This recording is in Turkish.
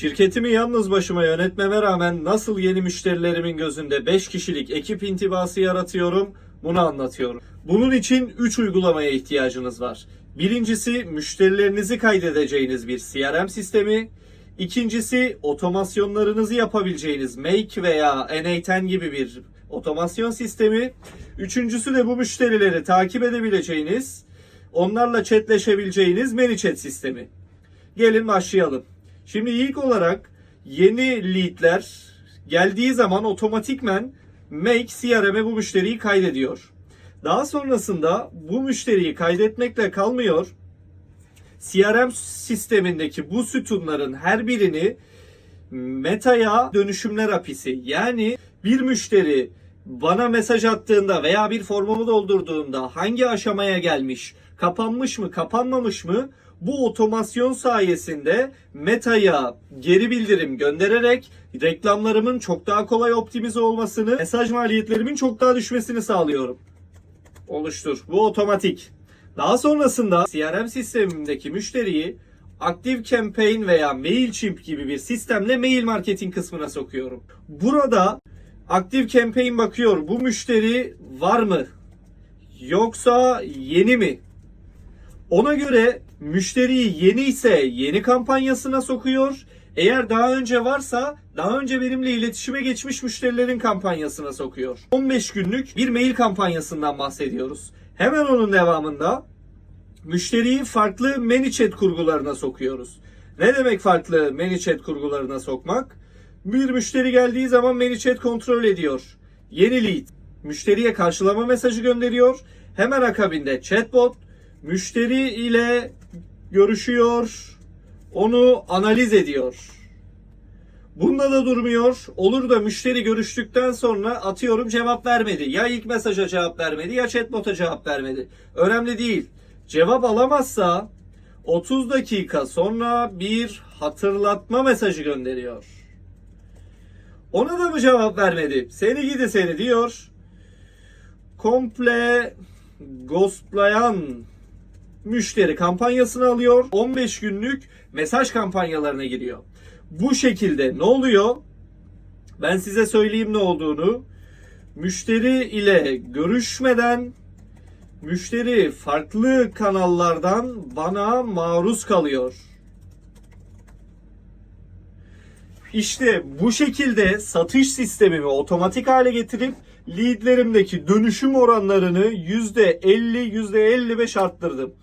Şirketimi yalnız başıma yönetmeme rağmen nasıl yeni müşterilerimin gözünde 5 kişilik ekip intibası yaratıyorum bunu anlatıyorum. Bunun için 3 uygulamaya ihtiyacınız var. Birincisi müşterilerinizi kaydedeceğiniz bir CRM sistemi. İkincisi otomasyonlarınızı yapabileceğiniz Make veya N8 gibi bir otomasyon sistemi. Üçüncüsü de bu müşterileri takip edebileceğiniz, onlarla chatleşebileceğiniz ManyChat sistemi. Gelin başlayalım. Şimdi ilk olarak yeni leadler geldiği zaman otomatikmen Make CRM'e bu müşteriyi kaydediyor. Daha sonrasında bu müşteriyi kaydetmekle kalmıyor. CRM sistemindeki bu sütunların her birini Meta'ya dönüşümler apisi yani bir müşteri bana mesaj attığında veya bir formumu doldurduğunda hangi aşamaya gelmiş, kapanmış mı, kapanmamış mı bu otomasyon sayesinde Meta'ya geri bildirim göndererek reklamlarımın çok daha kolay optimize olmasını, mesaj maliyetlerimin çok daha düşmesini sağlıyorum. Oluştur. Bu otomatik. Daha sonrasında CRM sistemimdeki müşteriyi Active Campaign veya MailChimp gibi bir sistemle mail marketing kısmına sokuyorum. Burada Active Campaign bakıyor. Bu müşteri var mı? Yoksa yeni mi? Ona göre müşteriyi yeni ise yeni kampanyasına sokuyor. Eğer daha önce varsa daha önce benimle iletişime geçmiş müşterilerin kampanyasına sokuyor. 15 günlük bir mail kampanyasından bahsediyoruz. Hemen onun devamında müşteriyi farklı ManyChat kurgularına sokuyoruz. Ne demek farklı ManyChat kurgularına sokmak? Bir müşteri geldiği zaman ManyChat kontrol ediyor. Yeni lead müşteriye karşılama mesajı gönderiyor. Hemen akabinde chatbot müşteri ile görüşüyor. Onu analiz ediyor. Bunda da durmuyor. Olur da müşteri görüştükten sonra atıyorum cevap vermedi. Ya ilk mesaja cevap vermedi ya chatbot'a cevap vermedi. Önemli değil. Cevap alamazsa 30 dakika sonra bir hatırlatma mesajı gönderiyor. Ona da mı cevap vermedi? Seni gidi seni diyor. Komple ghostlayan müşteri kampanyasını alıyor. 15 günlük mesaj kampanyalarına giriyor. Bu şekilde ne oluyor? Ben size söyleyeyim ne olduğunu. Müşteri ile görüşmeden müşteri farklı kanallardan bana maruz kalıyor. İşte bu şekilde satış sistemimi otomatik hale getirip leadlerimdeki dönüşüm oranlarını %50 %55 arttırdım.